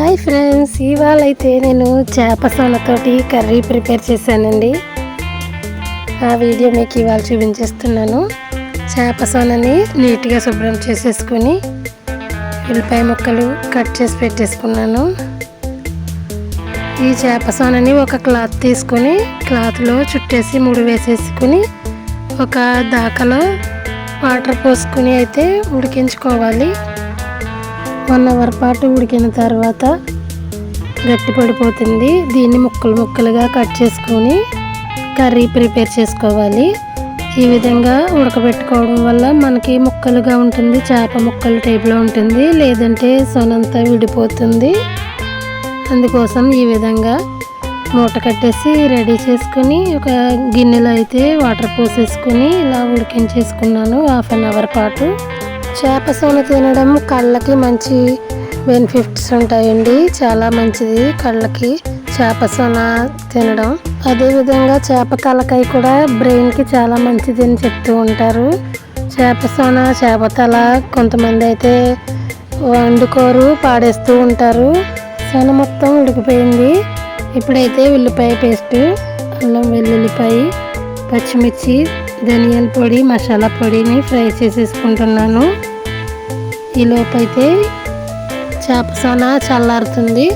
Hi friends ఇవాళ అయితే నేను చేప సొనతోటి కర్రీ ప్రిపేర్ చేశానండి. ఆ వీడియో మీకు ఇవాళ చూపించేస్తున్నాను. చేప సొనని నీట్గా శుభ్రం చేసేసుకుని ఉల్లిపాయ ముక్కలు కట్ చేసి పెట్టేసుకున్నాను. ఈ చేప సొనని ఒక క్లాత్ తీసుకొని క్లాత్లో చుట్టేసి ముడి వేసేసుకుని ఒక దాకలో వాటర్ పోసుకుని అయితే ఉడికించుకోవాలి. వన్ అవర్ పాటు ఉడికిన తర్వాత గట్టి పడిపోతుంది. దీన్ని ముక్కలు ముక్కలుగా కట్ చేసుకొని కర్రీ ప్రిపేర్ చేసుకోవాలి. ఈ విధంగా ఉడకబెట్టుకోవడం వల్ల మనకి ముక్కలుగా ఉంటుంది చేప ముక్కలు టైప్లో ఉంటుంది లేదంటే సొనంతా విడిపోతుంది. అందుకోసం ఈ విధంగా మూట కట్టేసి రెడీ చేసుకుని ఒక గిన్నెలో అయితే వాటర్ పోసేసుకుని ఇలా ఉడికించేసుకున్నాను హాఫ్ అన్ అవర్ పాటు. చేప సోన తినడం కళ్ళకి మంచి బెనిఫిట్స్ ఉంటాయండి. చాలా మంచిది కళ్ళకి చేప సోన తినడం. అదేవిధంగా చేప తలకాయ కూడా బ్రెయిన్కి చాలా మంచిది అని చెప్తూ ఉంటారు. చేప సోన చేప తల కొంతమంది అయితే వండుకోరు పాడేస్తూ ఉంటారు. సొన మొత్తం ఉడికిపోయింది. ఇప్పుడైతే ఉల్లిపాయ పేస్ట్ అల్లం వెల్లుల్లిపాయ పచ్చిమిర్చి ధనియాల పొడి మసాలా పొడిని ఫ్రై చేసేసుకుంటున్నాను. ఈ లోపైతే చేప సోన చల్లారుతుంది.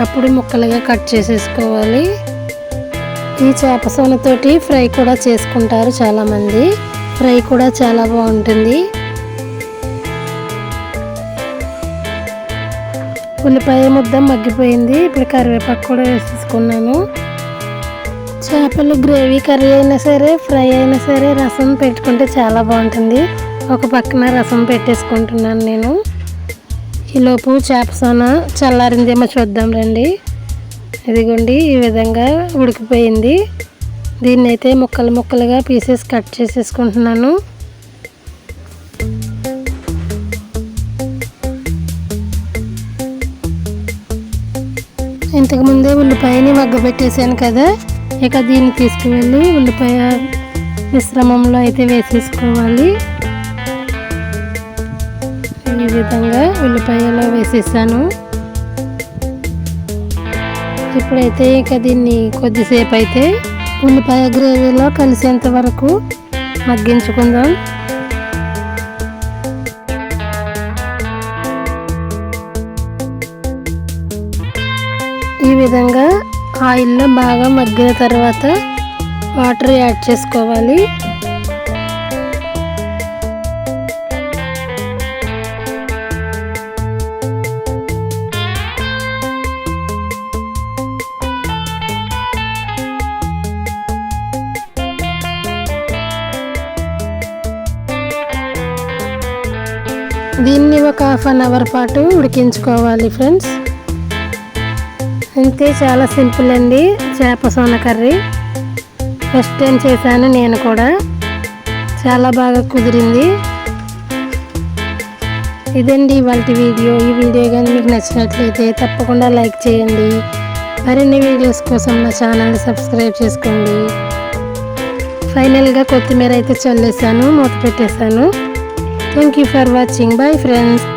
అప్పుడు ముక్కలుగా కట్ చేసేసుకోవాలి. ఈ చేప సోనతోటి ఫ్రై కూడా చేసుకుంటారు చాలామంది. ఫ్రై కూడా చాలా బాగుంటుంది. ఉల్లిపాయ ముద్ద మగ్గిపోయింది. ఇప్పుడు కరివేపాకు కూడా వేసేసుకున్నాను. చేపలు గ్రేవీ కర్రీ అయినా సరే ఫ్రై అయినా సరే రసం పెట్టుకుంటే చాలా బాగుంటుంది. ఒక పక్కన రసం పెట్టేసుకుంటున్నాను నేను. ఈలోపు చేప సోన చల్లారిందేమో చూద్దాం రండి. ఇదిగోండి ఈ విధంగా ఉడికిపోయింది. దీన్ని అయితే ముక్కలు ముక్కలుగా పీసెస్ కట్ చేసేసుకుంటున్నాను. ఇంతకుముందే ఉల్లిపాయని మగ్గబెట్టేసాను కదా. ఇక దీన్ని తీసుకువెళ్ళి ఉల్లిపాయ మిశ్రమంలో అయితే వేసేసుకోవాలి. ఈ విధంగా ఉల్లిపాయలో వేసేసాను. ఇప్పుడైతే ఇక దీన్ని కొద్దిసేపు అయితే ఉల్లిపాయ గ్రేవీలో కలిసేంత వరకు మగ్గించుకుందాం. ఈ విధంగా ఆయిల్లో బాగా మగ్గిన తర్వాత వాటర్ యాడ్ చేసుకోవాలి. దీన్ని ఒక హాఫ్ అన్ అవర్ పాటు ఉడికించుకోవాలి ఫ్రెండ్స్. అంతే చాలా సింపుల్ అండి. చేప సోన కర్రీ. ఫస్ట్ టైం చేశాను నేను కూడా. చాలా బాగా కుదిరింది. ఇదండి ఇవాళ వీడియో. ఈ వీడియో కానీ మీకు నచ్చినట్లయితే తప్పకుండా లైక్ చేయండి. మరిన్ని వీడియోస్ కోసం మా ఛానల్ని సబ్స్క్రైబ్ చేసుకోండి. ఫైనల్గా కొత్తిమీర అయితే చల్లేసాను మూత పెట్టేశాను. Thank you for watching bye friends